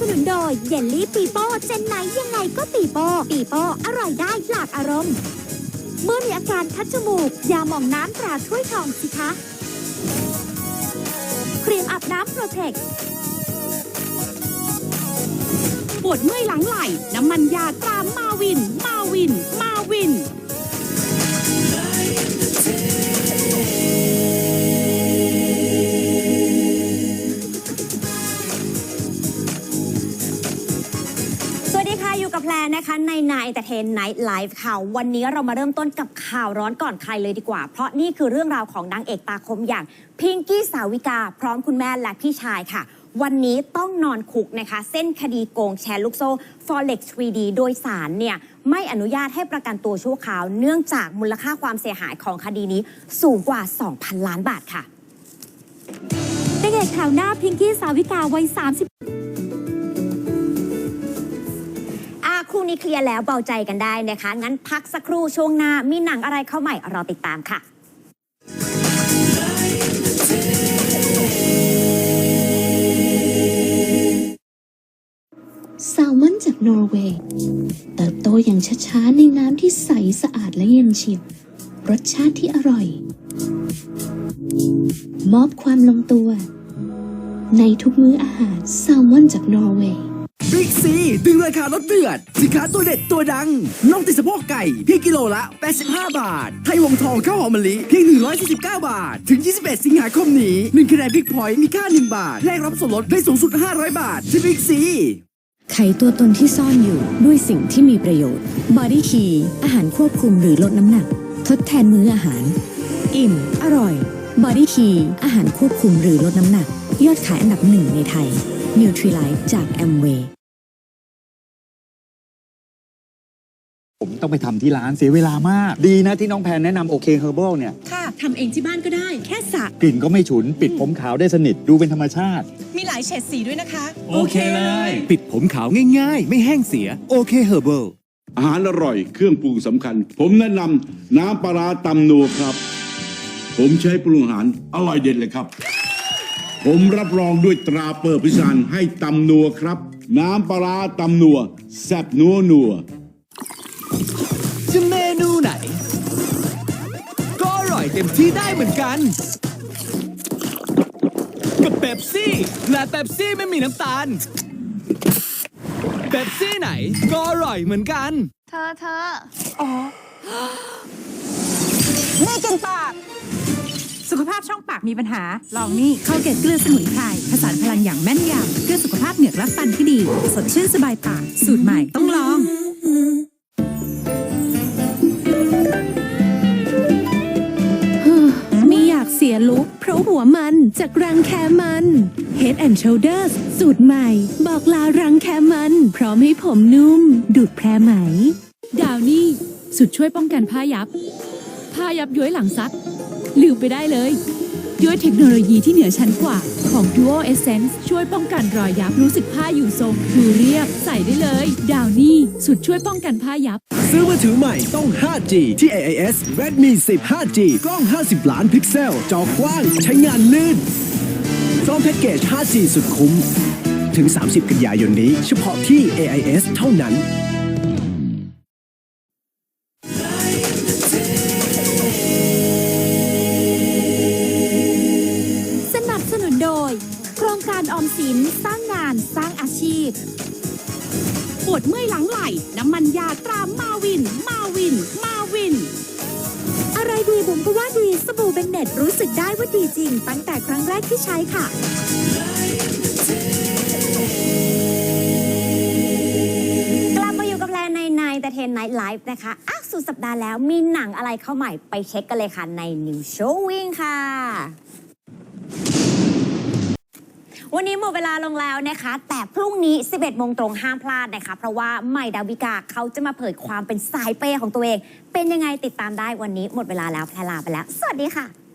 สนุนโดยเยลลี่ปีโป้เจนไหนยังไงก็ปีโป้ปีโป้อร่อยได้หลากอารมณ์ เมื่อมีอาการคัดจมูกยาหม่องน้ำตราถ้วยทองสิคะ ครีมอาบน้ำโปรเทคปวดเมื่อยหลังไหล่น้ำมันยาตรามาวิน มาวิน มาวิน นะคะในนายแตเทนไนท์ไลฟ์ค่ะ วันนี้เรามาเริ่มต้นกับข่าวร้อนก่อนใครเลยดีกว่า เพราะนี่คือเรื่องราวของนางเอกตาคมอย่างพิงกี้สาวิกา พร้อมคุณแม่และพี่ชายค่ะ วันนี้ต้องนอนคุกนะคะ เส้นคดีโกงแชร์ลูกโซ่ Forex 3D โดยสารเนี่ยไม่อนุญาตให้ประกันตัวชั่วคราว เนื่องจากมูลค่าความเสียหายของคดีนี้สูงกว่า 2,000 ล้านบาทค่ะนางเอกแถวหน้าพิงกี้สาวิกาวัย 30 อาคู่นี้เคลียร์แล้วเบาใจกันได้นะคะ งั้นพักสักครู่ช่วงหน้ามีหนังอะไรเข้าใหม่รอติดตามค่ะแซลมอนจากนอร์เวย์เติบโตอย่างช้าๆในน้ำที่ใสสะอาดและเย็นเฉียบ รสชาติที่อร่อย มอบความลงตัว ในทุกมื้ออาหารแซลมอนจากนอร์เวย์ บิ๊กซีดึงราคาลดเดือด สินค้าตัวเด็ดตัวดังน่องติดสะโพกไก่เพียงกิโลละ 85 บาท ไทยวงทองข้าวหอมมะลิเพียง 149 บาท ถึง 21 สิงหาคมนี้1คะแนนบิ๊กพอยต์มีค่า 1 บาท แลกรับส่วนลดได้สูงสุด 500 บาท ที่บิ๊กซีไขตัวตนที่ซ่อนอยู่ด้วยสิ่งที่มีประโยชน์ Body Key อาหารควบคุมหรือลดน้ำหนัก ทดแทนมื้ออาหาร อิ่ม อร่อย Body Key อาหารควบคุมหรือลดน้ำหนัก ยอดขายอันดับหนึ่งในไทย Nutrilite จาก Amway ผมต้องไปทำที่ร้านเสียเวลามาก ดีนะที่น้องแพนแนะนำโอเคเฮอร์เบิลเนี่ย ค่ะ ทำเองที่บ้านก็ได้ แค่สระกลิ่นก็ไม่ฉุน ปิดผมขาวได้สนิท ดูเป็นธรรมชาติ มีหลายเฉดสีด้วยนะคะ โอเคเลย ปิดผมขาวง่ายๆ ไม่แห้งเสีย โอเคเฮอร์เบิล อาหารอร่อยเครื่องปรุงสำคัญ ผมแนะนำน้ำปลาร้าตำนัวครับ ผมใช้ปรุงอาหารอร่อยเด็ดเลยครับ ผมรับรองด้วยตราเปิดพิซานให้ตำนัวครับ น้ำปลาร้าตำนัวแซ่บนัวนัว ต็มที่ได้เหมือนกัน กับเบปซี่ และเบปซี่ไม่มีน้ำตาลเบปซี่ไหนก็อร่อยเหมือนกัน เธอเธอนี่กินปาก สุขภาพช่องปากมีปัญหา ลองนี่เข้าเกตเกลือสมุนไพรผสานพลังอย่างแม่นยำเพื่อสุขภาพเหงือกและฟันที่ดี สดชื่นสบายปาก สูตรใหม่ต้องลอง ลุกเพราะหัวมันจากรังแคมัน Head and Shoulders สูตรใหม่ บอกลารังแคมัน พร้อมให้ผมนุ่ม ดูดแพรไหม ดาวนี่สุดช่วยป้องกันผ้ายับ ผ้ายับย้อยหลังซักลืมไปได้เลย ด้วยเทคโนโลยีที่เหนือชั้นกว่าของ Duo Essence ช่วยป้องกันรอยยับรู้สึกผ้าอยู่ทรงดูเรียบ ใส่ได้เลย ดาวนี่สุดช่วยป้องกันผ้ายับ ซื้อมือถือใหม่ต้อง 5G ที่ AIS Redmi 10 5G กล้อง 50 ล้านพิกเซล จอกว้าง ใช้งานลื่นพร้อมแพ็กเกจ 5G สุดคุ้ม ถึง 30 กันยายนนี้ เฉพาะที่ AIS เท่านั้น ออมสิน สร้างงาน สร้างอาชีพ ปวดเมื่อยหลังไหล่ น้ำมันยาตรามาวิน มาวิน มาวิน อะไรดีบุ๋มก็ว่าดี สบู่เบนเน็ตรู้สึกได้ว่าดีจริง ตั้งแต่ครั้งแรกที่ใช้ค่ะกลับมาอยู่กับแพรในแต่เทนไนท์ไลฟ์นะคะอะสุดสัปดาห์แล้วมีหนังอะไรเข้าใหม่ไปเช็คกันเลยค่ะใน New Showing ค่ะ วันนี้หมดเวลาลงแล้วนะคะ แต่พรุ่งนี้ 11โมงตรงห้ามพลาดนะคะ เพราะว่าใหม่ดาวิกาเขาจะมาเผยความเป็นสายเปย์ของตัวเอง เป็นยังไงติดตามได้วันนี้หมดเวลาแล้วแพลลาไปแล้ว สวัสดีค่ะ